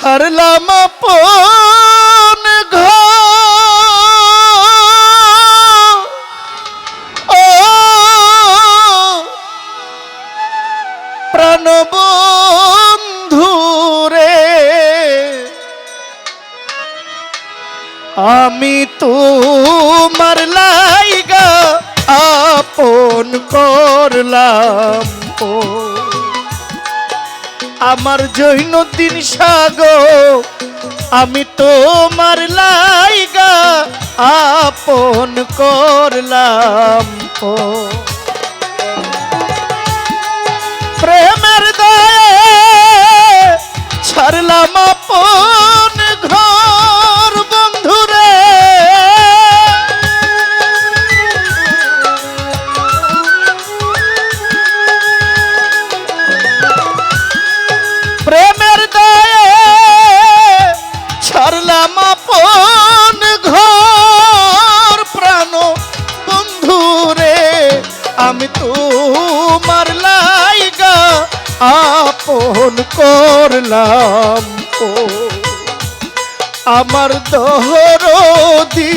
ছাড়লাম আপন ঘর। ও প্রাণবন্ধু রে আমি তোমার লাইগা আপন করলাম ও। আমার জৈনদিন সাগো আমি তোমার লাইগা আপন করলাম ও। আমি তোমার লাইগা আপন করলাম ও। আমার দহরদি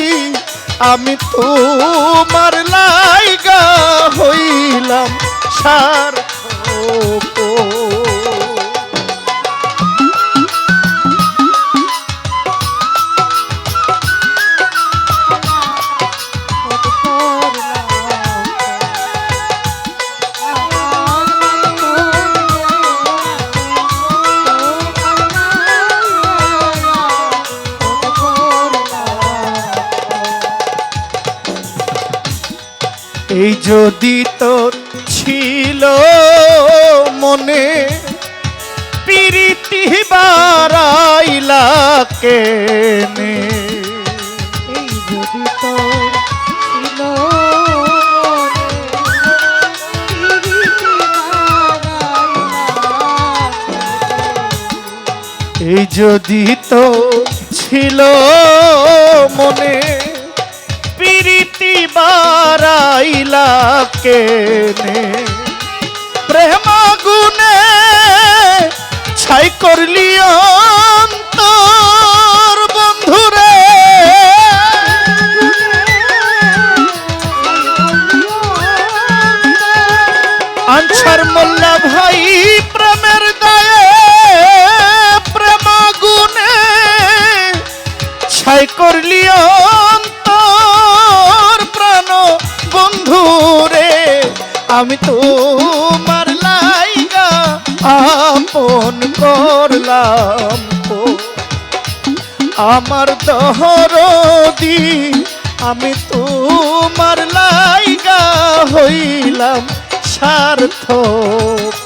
আমি তোমার লাইগা হইলাম সার্থক এই যদি তো ছিল মনে প্রীতি বারাইলা কেনে? এই যদি তোর ছিল এই যদি তো ছিল মনে বারাইলা কেনে? প্রেম গুনে ছাই করলি আমি তো তোমার লাইগা আপন করলাম আমার দহরদি আমি তোমার লাইগা হইলাম সার্থক।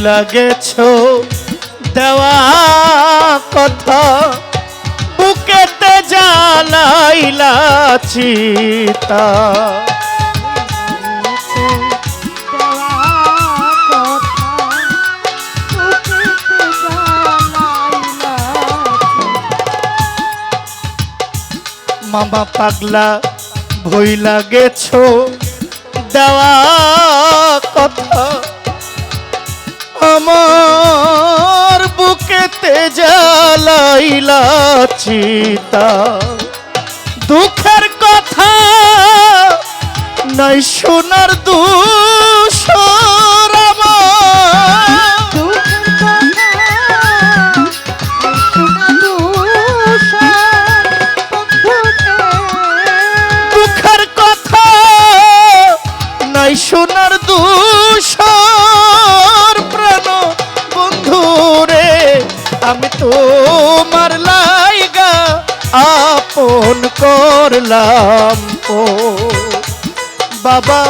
ভুইলা গেছো দেওয়া কথা বুকেতে জ্বালাইলা চিতা। মামা পাগলা ভইলা গেছো দেওয়া কথা জ্বালাইলা চিতা। দুঃখের কথা নাই শোনার দুঃসর করলাম ও বাবা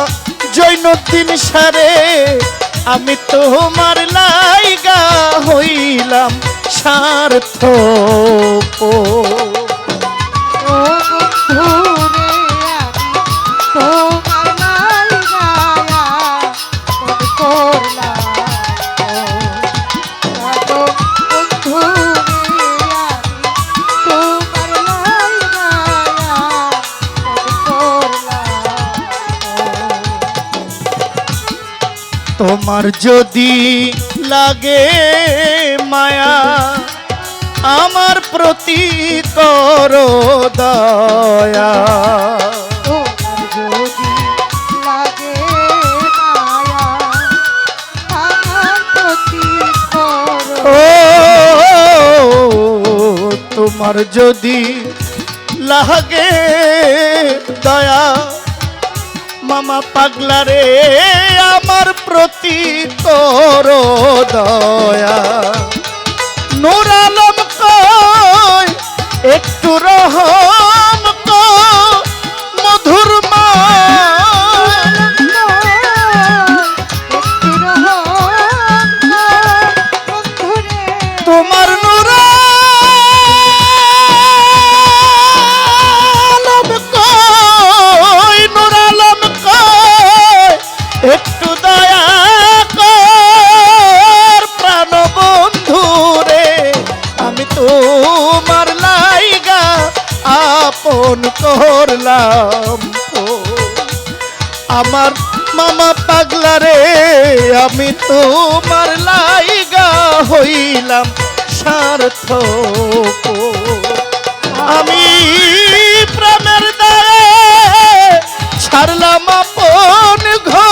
জৈনুদ্দিন সারে আমি তোমার লাইগা হইলাম সার্থ ও তোমার যদি লাগে মায়া আমার প্রতি করো দয়া। তোমার যদি লাগে মায়া আমার প্রতি করো ও তোমার যদি লাগে দয়া মামা পাগলা রে আমার প্রতি তোর দয়া। নুরালম কয় একটু রহম মধুর মামা পাগলা রে আমি তোমার লাইগা হইলাম সার্থ আমি প্রেমের দায়ে ছাড়লাম আপন ঘর।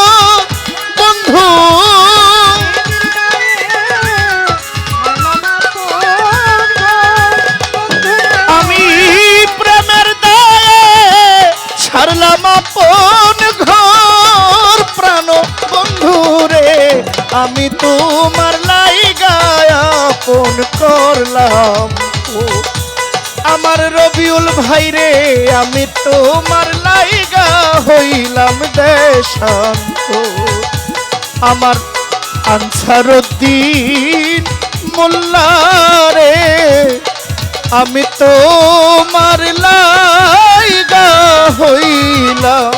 রে আমি তোমার লাইগায় আপন করলাম। আমার রবিউল ভাই রে, আমি তোমার লাইগা হইলাম দেশান্ত আমার আনসারুদ্দিন মোল্লা রে, আমি তোমার লাইগা হইলাম।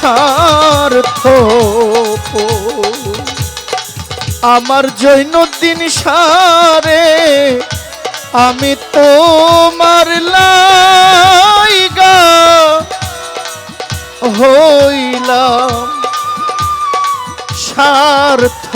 সার্থ। আমার জৈনুদ্দিন সারে আমি তোমার লাইগা হইলাম সার্থ।